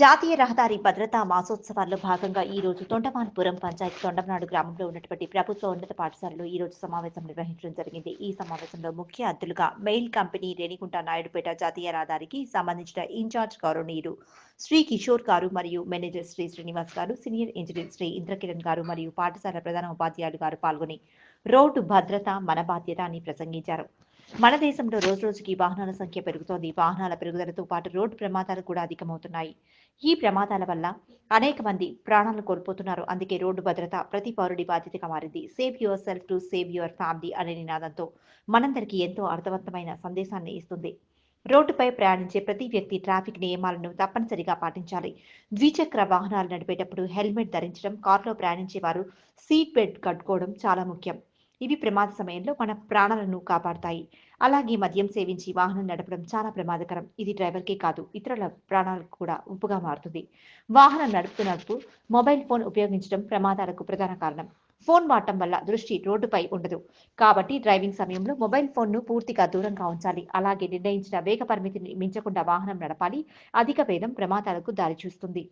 జాతీయ రహదారి భద్రతా మాసోత్సవాల్లో భాగంగా ఈ రోజు తొండమాన్పురం పంచాయతీ తొండమనాడు గ్రామంలో ఉన్నటువంటి ప్రభుత్వ ఉన్నత పాఠశాలలో ఈ రోజు సమావేశం నిర్వహించడం జరిగింది. ఈ సమావేశంలో ముఖ్య అతిథులుగా మెయిల్ కంపెనీ రేణిగుంట నాయుడుపేట జాతీయ రహదారికి సంబంధించిన ఇన్ఛార్జ్ గౌరవనీయులు శ్రీ కిషోర్ గారు మరియు మేనేజర్ శ్రీ శ్రీనివాస్ గారు సీనియర్ ఇంజనీర్ శ్రీ ఇంద్రకిరణ్ గారు మరియు పాఠశాల ప్రధాన ఉపాధ్యాయులు గారు పాల్గొని రోడ్డు భద్రత మన బాధ్యత అని ప్రసంగించారు. మన దేశంలో రోజు రోజుకి వాహనాల సంఖ్య పెరుగుతోంది. వాహనాల పెరుగుదలతో పాటు రోడ్డు ప్రమాదాలు కూడా అధికమవుతున్నాయి. ఈ ప్రమాదాల వల్ల అనేక మంది ప్రాణాలు కోల్పోతున్నారు. అందుకే రోడ్డు భద్రత ప్రతి పౌరుడి బాధ్యతగా మారింది. Save yourself to save your family అనే నినాదంతో మనందరికీ ఎంతో అర్థవంతమైన సందేశాన్ని ఇస్తుంది. రోడ్డుపై ప్రయాణించే ప్రతి వ్యక్తి ట్రాఫిక్ నియమాలను తప్పనిసరిగా పాటించాలి. ద్విచక్ర వాహనాలు నడిపేటప్పుడు హెల్మెట్ ధరించడం కారులో ప్రయాణించే వారు సీట్ బెల్ట్ కట్టుకోవడం చాలా ముఖ్యం. ఇవి ప్రమాద సమయంలో మన ప్రాణాలను కాపాడతాయి. అలాగే మద్యం సేవించి వాహనం నడపడం చాలా ప్రమాదకరం. ఇది డ్రైవర్కే కాదు ఇతరుల ప్రాణాలకు కూడా ఉప్పుగా మారుతుంది. వాహనం నడుపుతున్నప్పుడు మొబైల్ ఫోన్ ఉపయోగించడం ప్రమాదాలకు ప్రధాన కారణం. ఫోన్ వాడటం వల్ల దృష్టి రోడ్డుపై ఉండదు. కాబట్టి డ్రైవింగ్ సమయంలో మొబైల్ ఫోన్ను పూర్తిగా దూరంగా ఉంచాలి. అలాగే నిర్ణయించిన వేగ పరిమితిని మించకుండా వాహనం నడపాలి. అధిక వేగం ప్రమాదాలకు దారి చూస్తుంది